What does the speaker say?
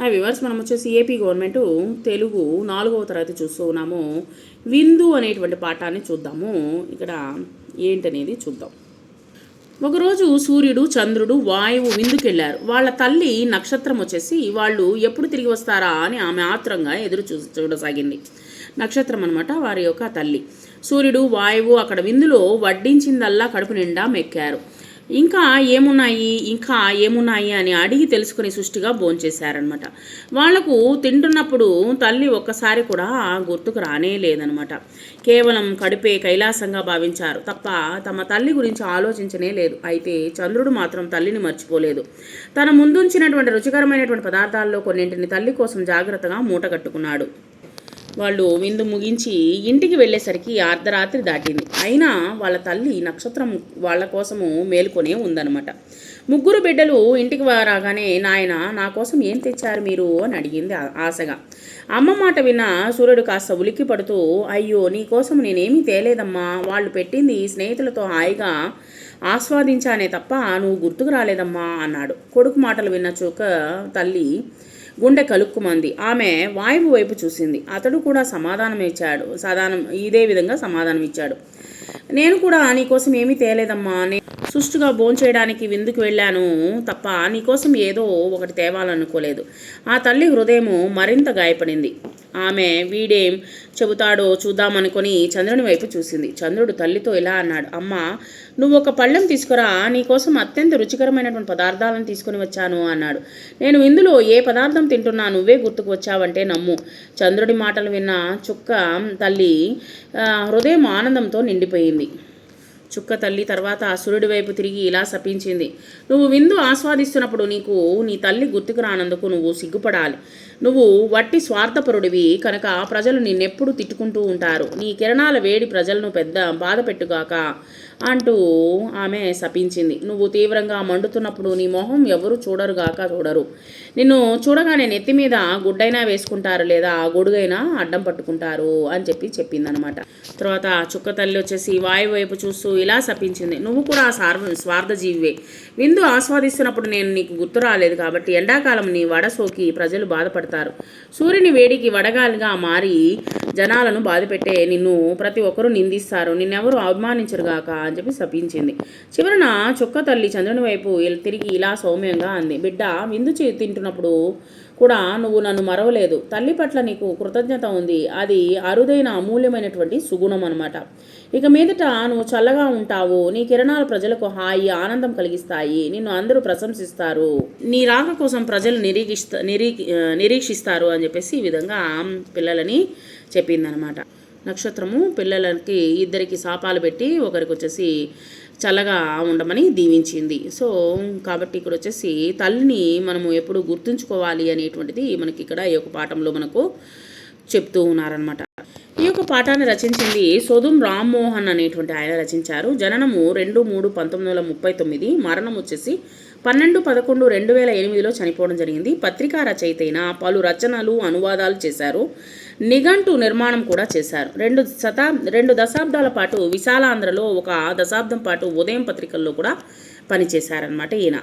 Hi viewers మనం వచ్చేసి AP government Telugu నాలుగవ తరగతి చూస్తూ ఉన్నాము. విందు అనేటువంటి పాఠాన్ని చూద్దాము. ఇక్కడ ఏంటనేది చూద్దాం. ఒకరోజు సూర్యుడు చంద్రుడు వాయువు విందుకెళ్ళారు. వాళ్ళ తల్లి నక్షత్రం వచ్చేసి వాళ్ళు ఎప్పుడు తిరిగి వస్తారా అని ఆమె ఆత్రంగా ఎదురు చూ చూడసాగింది. నక్షత్రం అనమాట వారి యొక్క తల్లి. సూర్యుడు వాయువు అక్కడ విందులో వడ్డించిందల్లా కడుపు నిండా మెక్కారు. ఇంకా ఏమున్నాయి? ఇంకా ఏమున్నాయి అని అడిగి తెలుసుకుని సృష్టిగా భోంచేశారనమాట వాళ్ళకు తింటున్నప్పుడు తల్లి ఒక్కసారి కూడా గుర్తుకు రానే లేదనమాట కేవలం కడుపే కైలాసంగా భావించారు తప్ప తమ తల్లి గురించి ఆలోచించనే లేదు. అయితే చంద్రుడు మాత్రం తల్లిని మర్చిపోలేదు. తన ముందుంచినటువంటి రుచికరమైనటువంటి పదార్థాల్లో కొన్నింటిని తల్లి కోసం జాగ్రత్తగా మూట కట్టుకున్నాడు వాళ్ళు విందు ముగించి ఇంటికి వెళ్ళేసరికి అర్ధరాత్రి దాటింది. అయినా వాళ్ళ తల్లి నక్షత్రం వాళ్ళ కోసము మేలుకొనే ఉందన్నమాట. ముగ్గురు బిడ్డలు ఇంటికి రాగానే నాయన నా కోసం ఏం తెచ్చారు మీరు? అని అడిగింది ఆశగా. అమ్మ మాట విన్న సూర్యుడు కాస్త ఉలిక్కి పడుతూ అయ్యో నీ కోసం నేనేమీ తేలేదమ్మా. వాళ్ళు పెట్టింది స్నేహితులతో హాయిగా ఆస్వాదించానే తప్ప నువ్వు గుర్తుకు రాలేదమ్మా అన్నాడు. కొడుకు మాటలు విన్న చూక తల్లి గుండె కలుక్కుమంది. ఆమె వాయువు వైపు చూసింది. అతడు కూడా సమాధానం ఇచ్చాడు సాధారణం ఇదే విధంగా సమాధానం ఇచ్చాడు నేను కూడా నీకోసం ఏమీ తేలేదమ్మా సుష్టుగా భోంచేయడానికి విందుకు వెళ్ళాను తప్ప నీకోసం ఏదో ఒకటి తేవాలనుకోలేదు. ఆ తల్లి హృదయము మరింత గాయపడింది. ఆమె వీడేం చెబుతాడో చూద్దామనుకొని చంద్రుని వైపు చూసింది. చంద్రుడు తల్లితో ఇలా అన్నాడు అమ్మ నువ్వు ఒక పళ్ళెం తీసుకురా నీకోసం అత్యంత రుచికరమైనటువంటి పదార్థాలను తీసుకుని వచ్చాను అన్నాడు. నేను ఇందులో ఏ పదార్థం తింటున్నా నువ్వే గుర్తుకు వచ్చావంటే నమ్ము చంద్రుడి మాటలు విన్న చుక్క తల్లి హృదయం ఆనందంతో నిండిపోయింది. చుక్క తల్లి తర్వాత అసురుడి వైపు తిరిగి ఇలా శపించింది. నువ్వు విందు ఆస్వాదిస్తున్నప్పుడు నీకు నీ తల్లి గుర్తుకు రానందుకు నువ్వు సిగ్గుపడాలి. నువ్వు వట్టి స్వార్థపరుడివి కనుక ప్రజలు నిన్నెప్పుడు తిట్టుకుంటూ ఉంటారు. నీ కిరణాల వేడి ప్రజలను పెద్ద బాధ పెట్టుగాక అంటూ ఆమె శపించింది. నువ్వు తీవ్రంగా మండుతున్నప్పుడు నీ మొహం ఎవరు చూడరుగాక చూడరు. నిన్ను చూడగానే నెత్తి మీద గుడ్డైనా వేసుకుంటారు లేదా గొడుగైనా అడ్డం పట్టుకుంటారు అని చెప్పి చెప్పిందనమాట. తర్వాత చుక్క తల్లి వచ్చేసి వాయువు వైపు చూస్తూ ఇలా శపించింది నువ్వు కూడా సార్వ స్వార్థజీవివే. విందు ఆస్వాదిస్తున్నప్పుడు నేను నీకు గుర్తు రాలేదు కాబట్టి ఎండాకాలం నీ వడ సోకి ప్రజలు బాధపడతారు. సూర్యుని వేడికి వడగాలిగా మారి జనాలను బాధపెట్టే నిన్ను ప్రతి ఒక్కరూ నిందిస్తారు. నిన్నెవరు అవమానించరుగాక అని చెప్పి శపించింది. చివరన చుక్క తల్లి చంద్రుని వైపు తిరిగి ఇలా సౌమ్యంగా అంది. బిడ్డ విందు తింటున్నప్పుడు కూడా నువ్వు నన్ను మరవలేదు. తల్లి పట్ల నీకు కృతజ్ఞత ఉంది. అది అరుదైన అమూల్యమైనటువంటి సుగుణం అనమాట ఇక మీదట నువ్వు చల్లగా ఉంటావు. నీ కిరణాలు ప్రజలకు హాయి ఆనందం కలిగిస్తాయి. నిన్ను అందరూ ప్రశంసిస్తారు. నీ రాక కోసం ప్రజలు నిరీక్షిస్త నిరీ నిరీక్షిస్తారు అని చెప్పేసి ఈ విధంగా పిల్లలని చెప్పిందనమాట నక్షత్రము పిల్లలకి ఇద్దరికి శాపాలు పెట్టి ఒకరికి వచ్చేసి చల్లగా ఉండమని దీవించింది. సో కాబట్టి ఇక్కడ వచ్చేసి తల్లిని మనము ఎప్పుడు గుర్తుంచుకోవాలి అనేటువంటిది మనకి ఇక్కడ ఈ యొక్క పాఠంలో మనకు చెప్తూ ఉన్నారనమాట ఈ యొక్క పాఠాన్ని రచించింది సోదుం రామ్మోహన్ అనేటువంటి ఆయన రచించారు. జననము రెండు మూడు పంతొమ్మిది వందల ముప్పై తొమ్మిది మరణం వచ్చేసి పన్నెండు పదకొండు రెండు వేల ఎనిమిదిలో చనిపోవడం జరిగింది. పత్రికా రచయితైన పలు రచనలు అనువాదాలు చేశారు. నిఘంటు నిర్మాణం కూడా చేశారు. రెండు శతా రెండు దశాబ్దాల పాటు విశాలాంధ్రలో ఒక దశాబ్దం పాటు ఉదయం పత్రికల్లో కూడా పనిచేశారనమాట ఈయన.